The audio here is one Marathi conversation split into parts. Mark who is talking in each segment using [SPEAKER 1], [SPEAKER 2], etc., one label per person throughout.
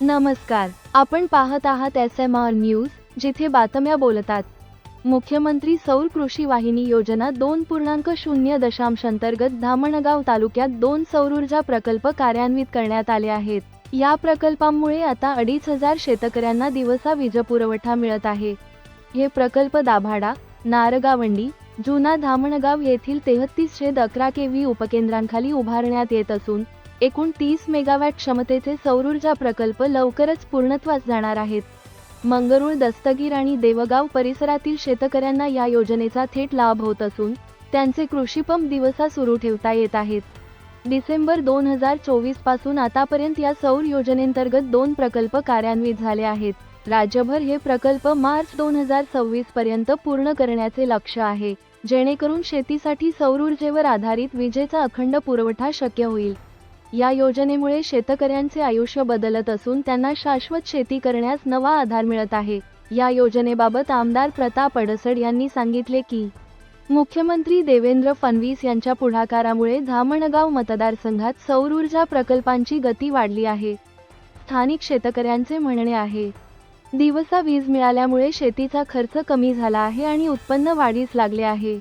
[SPEAKER 1] नमस्कार. आपण पाहत आहात एस एम आर न्यूज जिथे बातम्या बोलतात. मुख्यमंत्री सौर कृषी वाहिनी योजना दोन पूर्णांक शून्य दशांश अंतर्गत धामणगाव तालुक्यात दोन सौर ऊर्जा प्रकल्प कार्यान्वित करण्यात आले आहेत. या प्रकल्पांमुळे आता अडीच हजार शेतकऱ्यांना दिवसा वीज पुरवठा मिळत आहे. हे प्रकल्प दाभाडा नारगावंडी जुना धामणगाव येथील तेहतीस छेद अकरा के व्ही उपकेंद्रांखाली उभारण्यात येत असून एकूण तीस मेगावॅट क्षमतेचे सौरऊर्जा प्रकल्प लवकरच पूर्णत्वास जाणार आहेत. मंगरुळ दस्तगीर आणि देवगाव परिसरातील शेतकऱ्यांना या योजनेचा थेट लाभ होत असून त्यांचे कृषीपंप दिवसा सुरू ठेवता येत आहेत. डिसेंबर दोन हजार चोवीसपासून आतापर्यंत या सौर योजनेंतर्गत दोन प्रकल्प कार्यान्वित झाले आहेत. राज्यभर हे प्रकल्प मार्च दोन हजार सव्वीस पर्यंत पूर्ण करण्याचे लक्ष्य आहे. जेणेकरून शेतीसाठी सौर ऊर्जेवर आधारित विजेचा अखंड पुरवठा शक्य होईल. या योजनेमुळे शेतकऱ्यांचे आयुष्य बदलत असून त्यांना शाश्वत शेती करण्यास नवा आधार मिळत आहे. या योजनेबाबत आमदार प्रताप अडसड यांनी सांगितले की मुख्यमंत्री देवेंद्र फडणवीस यांच्या पुढाकारामुळे धामणगाव मतदारसंघात सौर ऊर्जा प्रकल्पांची गती वाढली आहे. स्थानिक शेतकऱ्यांचे म्हणणे आहे दिवसा वीज मिळाल्यामुळे शेतीचा खर्च कमी झाला आहे आणि उत्पन्न वाढीस लागले आहे.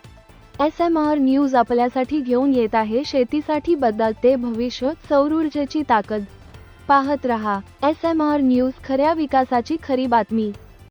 [SPEAKER 1] एस एम आर न्यूज आपल्यासाठी घेऊन येत आहे शेतीसाठी बदलते भविष्य सौर ऊर्जेची ताकद. पाहत रहा एस एम आर न्यूज खऱ्या विकासाची खरी बातमी.